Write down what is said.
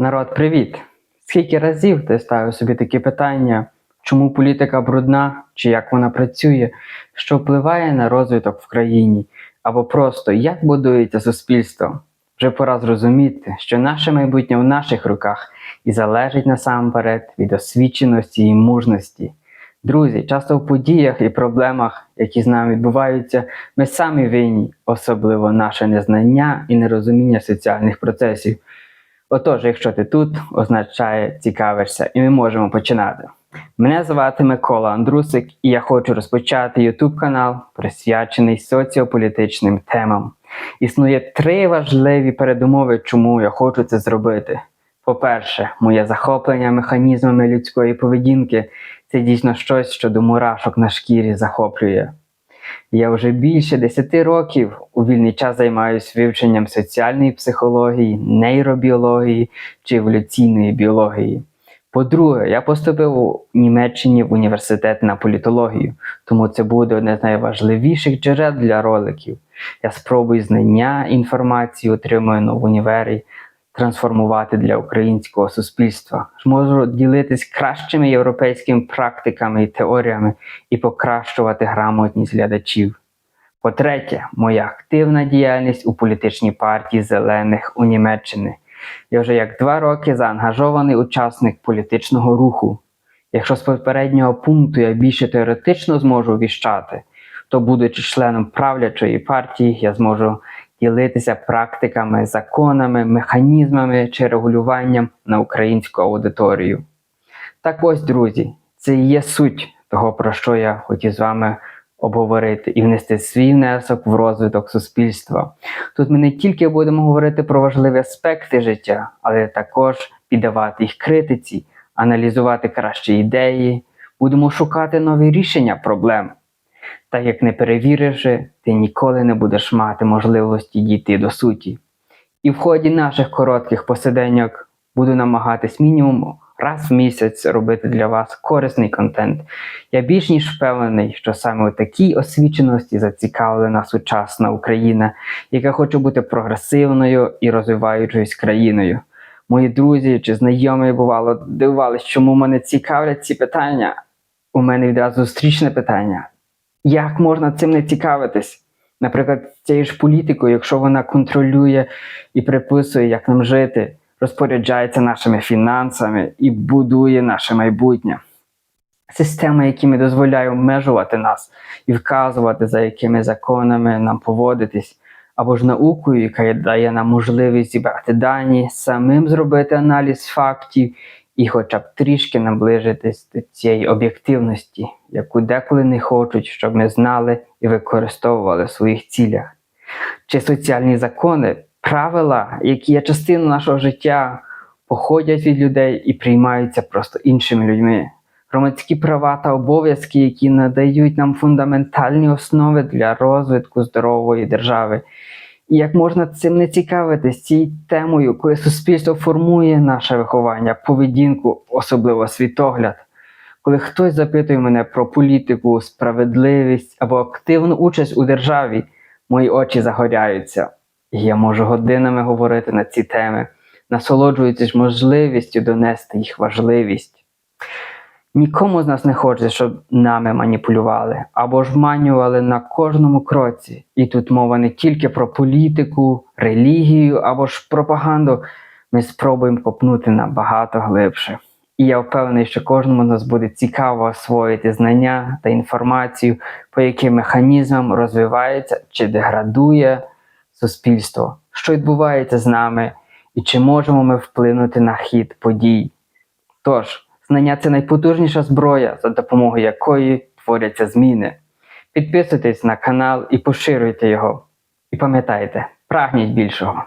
Народ, привіт! Скільки разів ти ставив собі такі питання, чому політика брудна, чи як вона працює, що впливає на розвиток в країні, або просто як будується суспільство? Вже пора зрозуміти, що наше майбутнє в наших руках і залежить насамперед від освіченості і мужності. Друзі, часто в подіях і проблемах, які з нами відбуваються, ми самі винні, особливо наше незнання і нерозуміння соціальних процесів. Отож, якщо ти тут, означає цікавишся, і ми можемо починати. Мене звати Микола Андрусик, і я хочу розпочати YouTube канал, присвячений соціополітичним темам. Існує три важливі передумови, чому я хочу це зробити. По-перше, моє захоплення механізмами людської поведінки це дійсно щось, що до мурашок на шкірі захоплює. Я вже більше 10 років у вільний час займаюся вивченням соціальної психології, нейробіології чи еволюційної біології. По-друге, я поступив у Німеччині в університет на політологію, тому це буде одне з найважливіших джерел для роликів. Я спробую знання, інформацію, отриману в універі, трансформувати для українського суспільства. Можу ділитись кращими європейськими практиками і теоріями і покращувати грамотність глядачів. По-третє, моя активна діяльність у політичній партії зелених у Німеччині. Я вже як два роки заангажований учасник політичного руху. Якщо з попереднього пункту я більше теоретично зможу віщати, то, будучи членом правлячої партії, я зможу ділитися практиками, законами, механізмами чи регулюванням на українську аудиторію. Так ось, друзі, це і є суть того, про що я хотів з вами обговорити і внести свій внесок в розвиток суспільства. Тут ми не тільки будемо говорити про важливі аспекти життя, але також піддавати їх критиці, аналізувати кращі ідеї, будемо шукати нові рішення проблем. Так як не перевіривши, ти ніколи не будеш мати можливості дійти до суті. І в ході наших коротких посиденьок буду намагатись мінімум раз в місяць робити для вас корисний контент. Я більш ніж впевнений, що саме у такій освіченості зацікавлена сучасна Україна, яка хоче бути прогресивною і розвиваючоюсь країною. Мої друзі чи знайомі бувало дивувались, чому мене цікавлять ці питання. У мене відразу зустрічне питання. Як можна цим не цікавитись? Наприклад, цією ж політикою, якщо вона контролює і приписує, як нам жити, розпоряджається нашими фінансами і будує наше майбутнє. Система, якими дозволяє обмежувати нас і вказувати, за якими законами нам поводитись, або ж наукою, яка дає нам можливість зібрати дані, самим зробити аналіз фактів і хоча б трішки наближитись до цієї об'єктивності, яку деколи не хочуть, щоб ми знали і використовували в своїх цілях. Чи соціальні закони, правила, які є частиною нашого життя, походять від людей і приймаються просто іншими людьми. Громадські права та обов'язки, які надають нам фундаментальні основи для розвитку здорової держави. Як можна цим не цікавитись цією темою, коли суспільство формує наше виховання, поведінку, особливо світогляд. Коли хтось запитує мене про політику, справедливість або активну участь у державі, мої очі загоряються. І я можу годинами говорити на ці теми, насолоджуючись можливістю донести їх важливість. Нікому з нас не хочеться, щоб нами маніпулювали або ж вманювали на кожному кроці. І тут мова не тільки про політику, релігію або ж пропаганду. Ми спробуємо копнути набагато глибше. І я впевнений, що кожному з нас буде цікаво освоїти знання та інформацію, по яким механізмам розвивається чи деградує суспільство, що відбувається з нами, і чи можемо ми вплинути на хід подій. Тож, Знання це найпотужніша зброя, за допомогою якої творяться зміни. Підписуйтесь на канал і поширюйте його. І пам'ятайте, прагніть більшого.